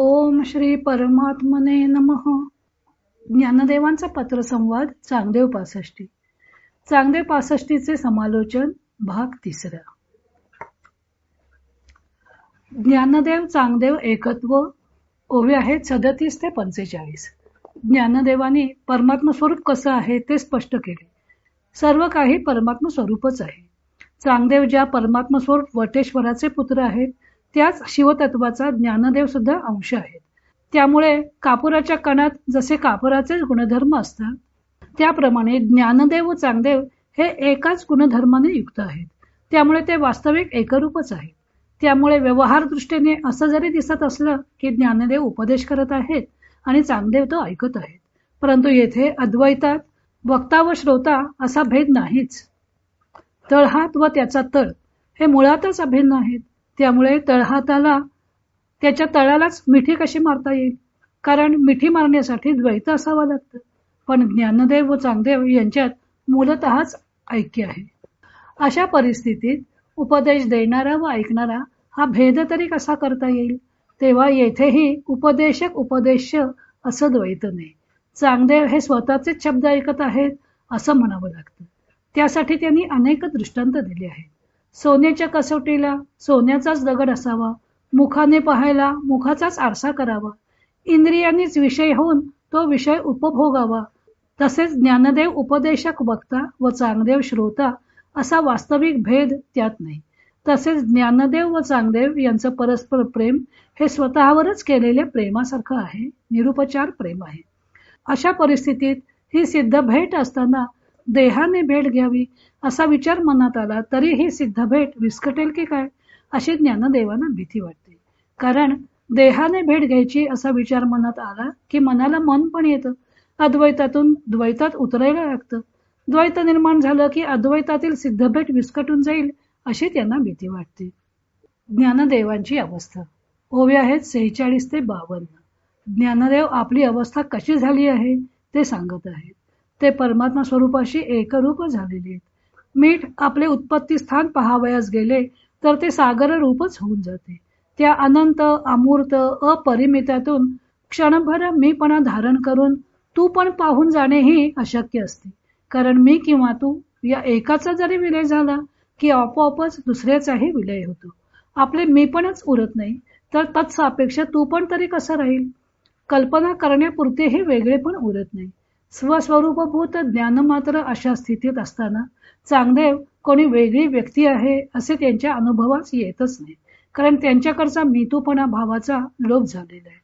ओम श्री परमात्मने नमः. ज्ञानदेवांचा पत्रसंवाद चांगदेव पासष्टी. चांगदेव पासष्टीचे समालोचन भाग तिसरा. ज्ञानदेव चांगदेव एकत्व ओवे आहेत सदतीस ते पंचेचाळीस. ज्ञानदेवाने परमात्म स्वरूप कसं आहे ते स्पष्ट केले. सर्व काही परमात्म स्वरूपच आहे. चांगदेव ज्या परमात्म स्वरूप वटेश्वराचे पुत्र आहेत त्याच शिवतत्वाचा ज्ञानदेव सुद्धा अंश आहेत. त्यामुळे कापुराच्या कणात जसे कापुराचे गुणधर्म असतात त्याप्रमाणे ज्ञानदेव व चांगदेव हे एकाच गुणधर्माने युक्त आहेत. त्यामुळे ते वास्तविक एकरूपच आहेत. त्यामुळे व्यवहार दृष्टीने असं जरी दिसत असलं की ज्ञानदेव उपदेश करत आहेत आणि चांगदेव तो ऐकत आहेत. परंतु येथे अद्वैतात वक्ता व श्रोता असा भेद नाहीच. तळहात व त्याचा तळ हे मुळातच अभिन्न आहेत. त्यामुळे तळहाताला त्याच्या तळालाच मिठी कशी मारता येईल? कारण मिठी मारण्यासाठी द्वैत असावं लागतं. पण ज्ञानदेव व चांगदेव यांच्यात मूलतःच ऐक्य आहे. अशा परिस्थितीत उपदेश देणारा व ऐकणारा हा भेद तरी कसा करता येईल? तेव्हा येथेही उपदेशक उपदेश असं द्वैत नाही. चांगदेव हे स्वतःचेच शब्द ऐकत आहेत असं म्हणावं लागतं. त्यासाठी त्यांनी अनेक दृष्टांत दिले आहेत. सोन्याच्या कसोटीला सोन्याचाच दगड असावा मुखाने पाहायला मुखाचाच आरसा करावा. इंद्रियांनीच विषय होऊन तो विषय उपभोगावा. तसेच ज्ञानदेव उपदेशक वक्ता व चांगदेव श्रोता असा वास्तविक भेद त्यात नाही. तसेच ज्ञानदेव व चांगदेव यांचं परस्पर प्रेम हे स्वतःवरच केलेल्या प्रेमासारखं आहे निरुपचार प्रेम आहे. अशा परिस्थितीत ही सिद्ध भेट असताना देहाने भेट घ्यावी असा विचार मनात आला तरी ही सिद्ध भेट विस्कटेल की काय? अशी ज्ञानदेवांना भीती वाटते. कारण देहाने भेट घ्यायची असा विचार मनात आला की मनाला मन पण येतं. अद्वैतातून द्वैतात उतरायला लागतं. द्वैत निर्माण झालं की अद्वैतातील सिद्ध भेट विस्कटून जाईल अशी त्यांना भीती वाटते. ज्ञानदेवांची अवस्था. ओवे आहेत सेहेचाळीस ते बावन्न. ज्ञानदेव आपली अवस्था कशी झाली आहे? ते सांगत आहेत. ते परमात्मा स्वरूपाशी एकरूप झालेले आहेत. मीठ आपले उत्पत्ती स्थान पहावयास गेले तर ते सागर रूपच होऊन जाते. त्या अनंत अमूर्त अपरिमितातून क्षणभर मीपणा धारण करून तू पण पाहून जाणे ही अशक्य असते. कारण मी किंवा तू या एकाचा जरी विलय झाला की आपोआपच दुसऱ्याचाही विलय होतो. आपले मी पणच उरत नाही तर तत्सापेक्ष तू पण तरी कसं राहील? कल्पना करण्यापुरतेही वेगळे पण उरत नाही. स्वस्वरूपभूत ज्ञान मात्र अशा स्थितीत असताना चांगदेव कोणी वेगळी व्यक्ती आहे असे त्यांच्या अनुभवास येतच नाही. कारण त्यांच्याकडचा मितूपणा भावाचा लोप झालेला आहे.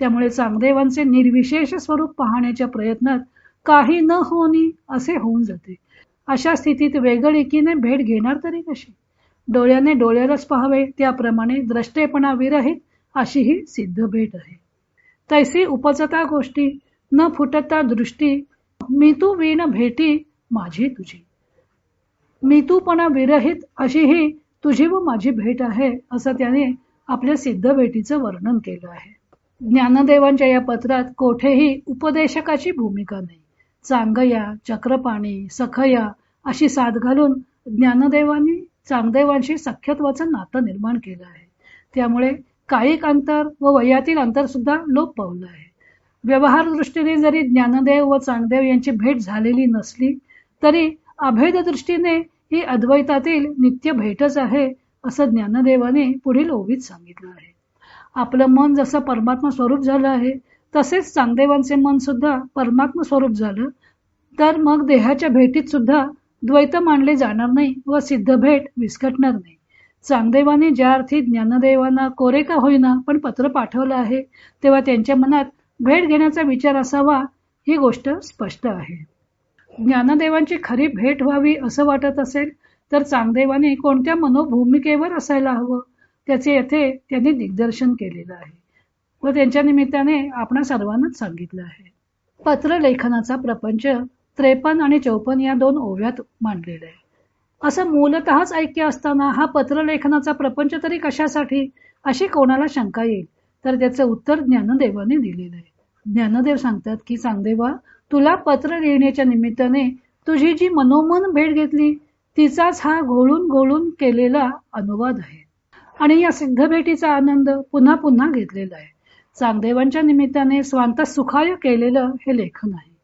त्यामुळे चांगदेवांचे निर्विशेष स्वरूप पाहण्याच्या प्रयत्नात काही न होणी असे होऊन जाते. अशा स्थितीत वेगळीकीने भेट घेणार तरी कशी? डोळ्याने डोळ्यालाच पाहावे त्याप्रमाणे द्रष्टेपणा विरहित अशी ही सिद्ध भेट आहे. तैसी उपजता गोष्टी न फुटता दृष्टी मी तू वीण भेटी माझी तुझी. मी तूपणा विरहित अशी ही तुझी व माझी भेट आहे असं त्याने आपल्या सिद्ध भेटीचं वर्णन केलं आहे. ज्ञानदेवांच्या या पत्रात कोठेही उपदेशकाची भूमिका नाही. चांगया चक्रपाणी सखया अशी साथ घालून ज्ञानदेवांनी चांगदेवांशी सख्यत्वाचं नातं निर्माण केलं आहे. त्यामुळे कायिक अंतर व वयातील अंतर सुद्धा लोप पावलं आहे. व्यवहार दृष्टीने जरी ज्ञानदेव व चांगदेव यांची भेट झालेली नसली तरी अभेद दृष्टीने ही अद्वैतातील नित्य भेटच आहे असं ज्ञानदेवाने पुढील ओवीत सांगितलं आहे. आपलं मन जसं परमात्मा स्वरूप झालं आहे तसेच चांगदेवांचे मन सुद्धा परमात्मा स्वरूप झालं तर मग देहाच्या भेटीत सुद्धा द्वैत मानले जाणार नाही व सिद्ध भेट विस्कटणार नाही. चांगदेवाने ज्या अर्थी ज्ञानदेवांना कोरे का होईना पण पत्र पाठवलं आहे तेव्हा त्यांच्या मनात भेट घेण्याचा विचार असावा ही गोष्ट स्पष्ट आहे. ज्ञानदेवांची खरी भेट व्हावी असं वाटत असेल तर चांगदेवाने कोणत्या मनोभूमिकेवर असायला हवं त्याचे येथे त्यांनी दिग्दर्शन केलेलं आहे व त्यांच्या निमित्ताने आपण सर्वांनाच सांगितलं आहे. पत्र लेखनाचा प्रपंच त्रेपन्न आणि चौपन्न या दोन ओव्यात मांडलेला आहे. असं मूलतःच ऐक्य असताना हा पत्र लेखनाचा प्रपंच तरी कशासाठी अशी कोणाला शंका येईल? तर त्याचं उत्तर ज्ञानदेवाने दिलेलं आहे. ज्ञानदेव सांगतात की चांगदेवा तुला पत्र लिहिण्याच्या निमित्ताने तुझी जी मनोमन भेट घेतली तिचाच हा घोळून घोळून केलेला अनुवाद आहे. आणि या सिद्ध भेटीचा आनंद पुन्हा पुन्हा घेतलेला आहे. चांगदेवांच्या निमित्ताने स्वांत सुखाय केलेलं हे लेखन आहे.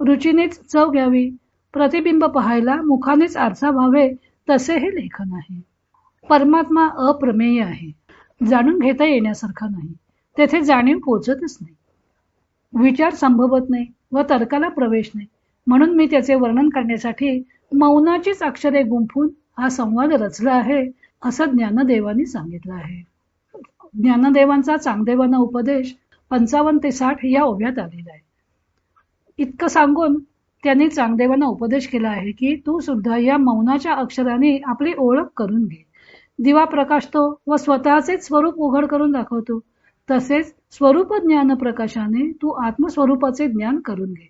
रुचीनेच चव घ्यावी प्रतिबिंब पाहायला मुखानेच आरसा व्हावे तसे हे लेखन आहे. परमात्मा अप्रमेय आहे. जाणून घेता येण्यासारखा नाही. तेथे जाणीव पोचतच नाही. विचार संभवत नाही व तर्काला प्रवेश नाही. म्हणून मी त्याचे वर्णन करण्यासाठी मौनाचीच अक्षरे गुंफून हा संवाद रचला आहे असं ज्ञानदेवानी सांगितलं आहे. ज्ञानदेवांचा चांगदेवांना उपदेश पंचावन्न ते साठ या ओव्यात आलेला आहे. इतकं सांगून त्यांनी चांगदेवांना उपदेश केला आहे की तू सुद्धा या मौनाच्या अक्षराने आपली ओळख करून घे. दिवा प्रकाशतो व स्वतःचे स्वरूप उघड करून दाखवतो. तसेच स्वरूप ज्ञान प्रकाशाने तू आत्मस्वरूपाचे ज्ञान करून घे.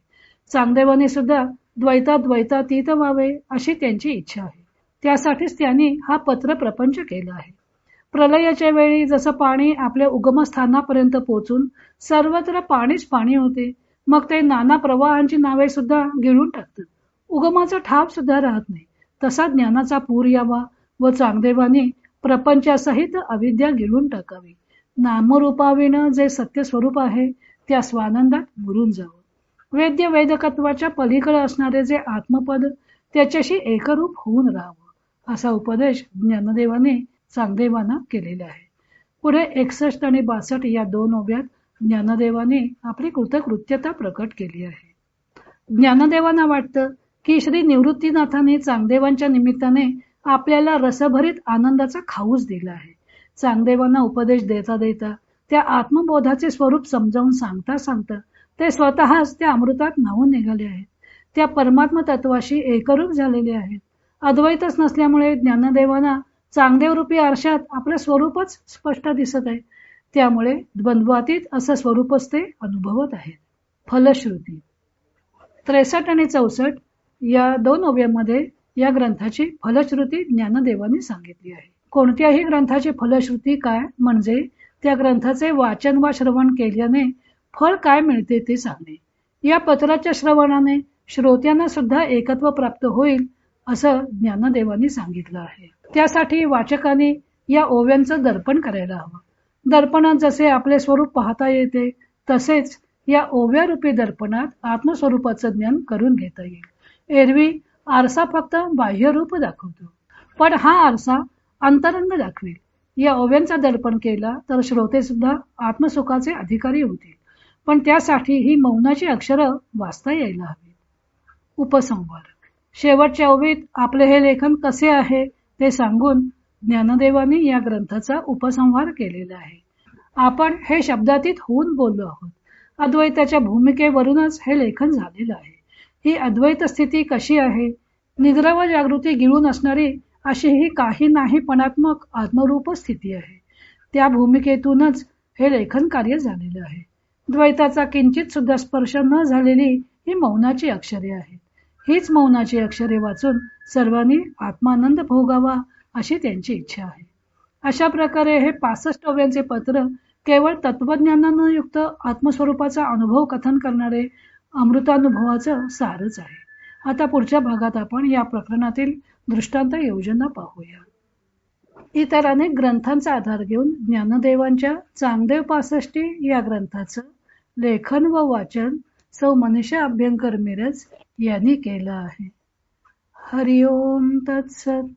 चांगदेवाने सुद्धा द्वैता द्वैता तीत व्हावे अशी त्यांची इच्छा आहे. त्यासाठीच त्यांनी हा पत्र प्रपंच केला आहे. प्रलयाच्या वेळी जसं पाणी आपल्या उगमस्थानापर्यंत पोहोचून सर्वत्र पाणीच पाणी होते मग ते नाना प्रवाहांची नावे सुद्धा गिळून टाकतात. उगमाचा ठाप सुद्धा राहत नाही. तसा ज्ञानाचा पूर यावा व चांगदेवाने प्रपंचासहित अविद्या गिळून टाकावी. नामरूपाविण जे सत्य स्वरूप आहे त्या स्वानंदात बुरून जावं. वेद्य वेदकत्वाच्या पलीकडे असणारे जे आत्मपद त्याच्याशी एकरूप होऊन राहावं असा उपदेश ज्ञानदेवाने चांगदेवांना केलेला आहे. पुढे एकसष्ट आणि बासष्ट या दोन ओव्यात ज्ञानदेवाने आपली कृतकृत्यता प्रकट केली आहे. ज्ञानदेवांना वाटतं की श्री निवृत्तीनाथाने चांगदेवांच्या निमित्ताने आपल्याला रसभरीत आनंदाचा खाऊच दिला आहे. चांगदेवांना उपदेश देता देता त्या आत्मबोधाचे स्वरूप समजावून सांगता सांगता ते स्वतःच त्या अमृतात न्हावून निघाले आहेत. त्या परमात्म तत्वाशी एकरूप झालेले आहेत. अद्वैतच नसल्यामुळे ज्ञानदेवांना चांगदेव रूपी आरशात आपलं स्वरूपच स्पष्ट दिसत आहे. त्यामुळे द्वंद्वातीत असं स्वरूपच ते अनुभवत आहेत. फलश्रुती. त्रेसष्ट आणि चौसष्ट या दोन ओव्यामध्ये या ग्रंथाची फलश्रुती ज्ञानदेवांनी सांगितली आहे. कोणत्याही ग्रंथाची फलश्रुती काय? म्हणजे त्या ग्रंथाचे वाचन वा श्रवण केल्याने फळ काय मिळते ते सांगणे. या पत्राच्या श्रवणाने श्रोत्यांना सुद्धा एकत्व प्राप्त होईल असं ज्ञानदेवांनी सांगितलं आहे. त्यासाठी वाचकाने या ओव्यांचं दर्पण करायला हवं. दर्पणात जसे आपले स्वरूप पाहता येते तसेच या ओव्यारूपी दर्पणात आत्मस्वरूपाचं ज्ञान करून घेता येईल. एरवी आरसा फक्त बाह्यरूप दाखवतो. पण हा आरसा अंतरंग दाखवेल. या ओव्यांचा दर्पण केला तर श्रोते सुद्धा आत्मसुखाचे अधिकारी होतील. पण त्यासाठी ही मौनाची अक्षरं वाचता यायला हवी उपसंहार शेवटच्या ओवीत आपले हे लेखन कसे आहे ते सांगून ज्ञानदेवांनी या ग्रंथाचा उपसंहार केलेला आहे. आपण हे शब्दातीत होऊन बोललो आहोत. अद्वैताच्या भूमिकेवरूनच हे लेखन झालेलं आहे. ही अद्वैत स्थिती कशी आहे? निद्रा व जागृती गिळून असणारी अशी ही काही नाही पणात्मक आत्मरूप स्थिती आहे. त्या भूमिकेतूनच हे लेखन कार्य झालेलं आहे. द्वैताचा किंचित सुद्धा स्पर्श न झालेली ही मौनाची अक्षरे आहेत. हीच मौनाची अक्षरे वाचून सर्वांनी आत्मानंद भोगावा अशी त्यांची इच्छा आहे. अशा प्रकारे हे पासष्टव्यांचे पत्र केवळ तत्वज्ञानानं युक्त आत्मस्वरूपाचा अनुभव कथन करणारे अमृतानुभवाचं सारच आहे. आता पुढच्या भागात आपण या प्रकरणातील दृष्टांत योजना पाहूया. इतर अनेक ग्रंथांचा आधार घेऊन ज्ञानदेवांच्या चांगदेव पासष्टी या ग्रंथाचं लेखन व वाचन सौ मनीषा अभ्यंकर मिरज यांनी केलं आहे. हरिओम तत्सत.